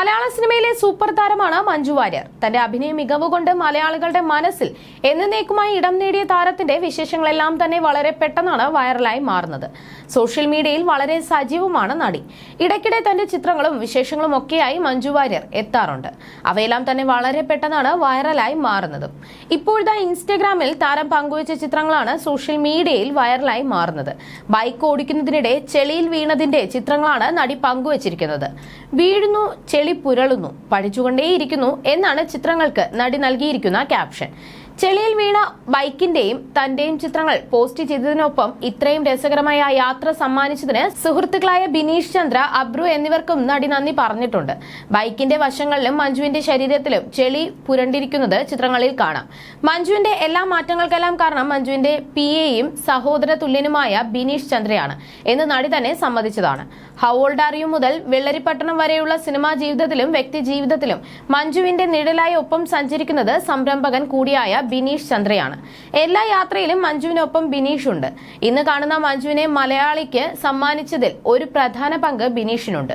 മലയാള സിനിമയിലെ സൂപ്പർ താരമാണ് മഞ്ജു വാര്യർ. തന്റെ അഭിനയ മികവ് കൊണ്ട് മലയാളികളുടെ മനസ്സിൽ എന്നേക്കുമായി ഇടം നേടിയ താരത്തിന്റെ വിശേഷങ്ങളെല്ലാം തന്നെ വളരെ പെട്ടെന്നാണ് വൈറലായി മാറുന്നത്. സോഷ്യൽ മീഡിയയിൽ വളരെ സജീവമാണ് നടി. ഇടയ്ക്കിടെ തന്റെ ചിത്രങ്ങളും വിശേഷങ്ങളും ഒക്കെയായി മഞ്ജു വാര്യർ എത്താറുണ്ട്. അവയെല്ലാം തന്നെ വളരെ പെട്ടെന്നാണ് വൈറലായി മാറുന്നത്. ഇപ്പോഴത്തെ ഇൻസ്റ്റഗ്രാമിൽ താരം പങ്കുവച്ച ചിത്രങ്ങളാണ് സോഷ്യൽ മീഡിയയിൽ വൈറലായി മാറുന്നത്. ബൈക്ക് ഓടിക്കുന്നതിനിടെ ചെളിയിൽ വീണതിന്റെ ചിത്രങ്ങളാണ് നടി പങ്കുവച്ചിരിക്കുന്നത്. വീഴുന്നു ചെളി പുരളുന്നു പഠിച്ചുകൊണ്ടേയിരിക്കുന്നു എന്നാണ് ചിത്രങ്ങൾക്ക് നടി നൽകിയിരിക്കുന്ന ക്യാപ്ഷൻ. ചെളിയിൽ വീണ ബൈക്കിന്റെയും തന്റെയും ചിത്രങ്ങൾ പോസ്റ്റ് ചെയ്തതിനൊപ്പം ഇത്രയും രസകരമായ യാത്ര സമ്മാനിച്ചതിന് സുഹൃത്തുക്കളായ ബിനീഷ് ചന്ദ്ര അബ്രു എന്നിവർക്കും നടി നന്ദി പറഞ്ഞിട്ടുണ്ട്. ബൈക്കിന്റെ വശങ്ങളിലും മഞ്ജുവിന്റെ ശരീരത്തിലും ചെളി പുരണ്ടിരിക്കുന്നത് ചിത്രങ്ങളിൽ കാണാം. മഞ്ജുവിന്റെ എല്ലാ മാറ്റങ്ങൾക്കെല്ലാം കാരണം മഞ്ജുവിന്റെ പി എയും സഹോദര തുല്യനുമായ ബിനീഷ് ചന്ദ്രയാണ് എന്ന് നടി തന്നെ സമ്മതിച്ചതാണ്. ഹൗ ഓൾഡ് ആർ യു മുതൽ വെള്ളരിപ്പട്ടണം വരെയുള്ള സിനിമാ ജീവിതത്തിലും വ്യക്തി ജീവിതത്തിലും മഞ്ജുവിന്റെ നിഴലായി ഒപ്പം സഞ്ചരിക്കുന്നത് സംരംഭകൻ കൂടിയായ ബിനീഷ് ചന്ദ്രയാണ്. എല്ലാ യാത്രയിലും മഞ്ജുവിനൊപ്പം ബിനീഷ് ഉണ്ട്. ഇന്ന് കാണുന്ന മഞ്ജുവിനെ മലയാളിക്ക് സമ്മാനിച്ചതിൽ ഒരു പ്രധാന പങ്ക് ബിനീഷിനുണ്ട്.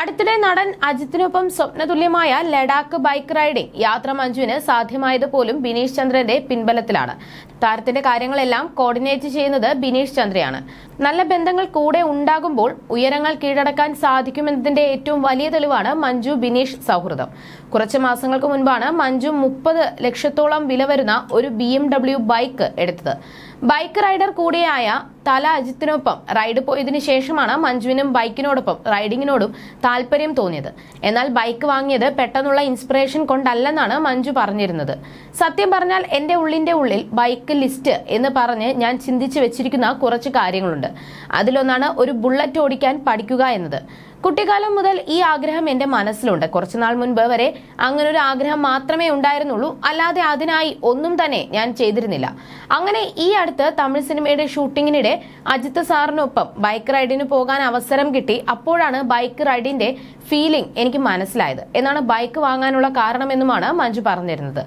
അടുത്തിടെ നടൻ അജിത്തിനൊപ്പം സ്വപ്നതുല്യമായ ലഡാക്ക് ബൈക്ക് റൈഡിംഗ് യാത്ര മഞ്ജുവിന് സാധ്യമായത് പോലും ബിനീഷ് ചന്ദ്രന്റെ പിൻബലത്തിലാണ്. താരത്തിന്റെ കാര്യങ്ങളെല്ലാം കോർഡിനേറ്റ് ചെയ്യുന്നത് ബിനീഷ് ചന്ദ്രയാണ്. നല്ല ബന്ധങ്ങൾ കൂടെ ഉണ്ടാകുമ്പോൾ ഉയരങ്ങൾ കീഴടക്കാൻ സാധിക്കുമെന്നതിന്റെ ഏറ്റവും വലിയ തെളിവാണ് മഞ്ജു ബിനീഷ് സൗഹൃദം. കുറച്ച് മാസങ്ങൾക്ക് മുൻപാണ് മഞ്ജു മുപ്പത് ലക്ഷത്തോളം വില വരുന്ന ഒരു ബി എം ഡബ്ല്യു ബൈക്ക് എടുത്തത്. ബൈക്ക് റൈഡർ കൂടിയായ തല അജിത്തിനൊപ്പം റൈഡ് പോയതിനു ശേഷമാണ് മഞ്ജുവിനും ബൈക്കിനോടൊപ്പം റൈഡിങ്ങിനോടും താല്പര്യം തോന്നിയത്. എന്നാൽ ബൈക്ക് വാങ്ങിയത് പെട്ടെന്നുള്ള ഇൻസ്പിറേഷൻ കൊണ്ടല്ലെന്നാണ് മഞ്ജു പറഞ്ഞിരുന്നത്. സത്യം പറഞ്ഞാൽ എന്റെ ഉള്ളിന്റെ ഉള്ളിൽ ബൈക്ക് ലിസ്റ്റ് എന്ന് പറഞ്ഞ് ഞാൻ ചിന്തിച്ചു വെച്ചിരിക്കുന്ന കുറച്ച് കാര്യങ്ങളുണ്ട്. അതിലൊന്നാണ് ഒരു ബുള്ളറ്റ് ഓടിക്കാൻ പഠിക്കുക എന്നത്. കുട്ടിക്കാലം മുതൽ ഈ ആഗ്രഹം എന്റെ മനസ്സിലുണ്ട്. കുറച്ചുനാൾ മുൻപ് വരെ അങ്ങനെ ഒരു ആഗ്രഹം മാത്രമേ ഉണ്ടായിരുന്നുള്ളൂ. അല്ലാതെ അതിനായി ഒന്നും തന്നെ ഞാൻ ചെയ്തിരുന്നില്ല. അങ്ങനെ ഈ അടുത്ത് തമിഴ് സിനിമയുടെ ഷൂട്ടിങ്ങിനിടെ അജിത്ത് സാറിനൊപ്പം ബൈക്ക് റൈഡിന് പോകാൻ അവസരം കിട്ടി. അപ്പോഴാണ് ബൈക്ക് റൈഡിന്റെ ഫീലിംഗ് എനിക്ക് മനസ്സിലായത്. എന്നാണ് ബൈക്ക് വാങ്ങാനുള്ള കാരണമെന്നുമാണ് മഞ്ജു പറഞ്ഞിരുന്നത്.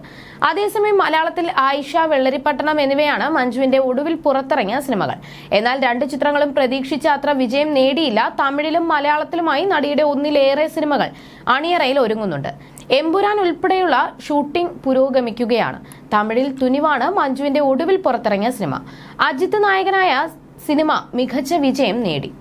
അതേസമയം മലയാളത്തിൽ ആയിഷ വെള്ളരിപ്പട്ടണം എന്നിവയാണ് മഞ്ജുവിന്റെ ഒടുവിൽ പുറത്തിറങ്ങിയ സിനിമകൾ. എന്നാൽ രണ്ട് ചിത്രങ്ങളും പ്രതീക്ഷിച്ച അത്ര വിജയം നേടിയില്ല. തമിഴിലും മലയാളത്തിലുമായി നടിയുടെ ഒന്നിലേറെ സിനിമകൾ അണിയറയിൽ ഒരുങ്ങുന്നുണ്ട്. എമ്പുരാൻ ഉൾപ്പെടെയുള്ള ഷൂട്ടിംഗ് പുരോഗമിക്കുകയാണ്. തമിഴിൽ തുനിവാണ് മഞ്ജുവിന്റെ ഒടുവിൽ പുറത്തിറങ്ങിയ സിനിമ. അജിത് നായകനായ സിനിമ മികച്ച വിജയം നേടി.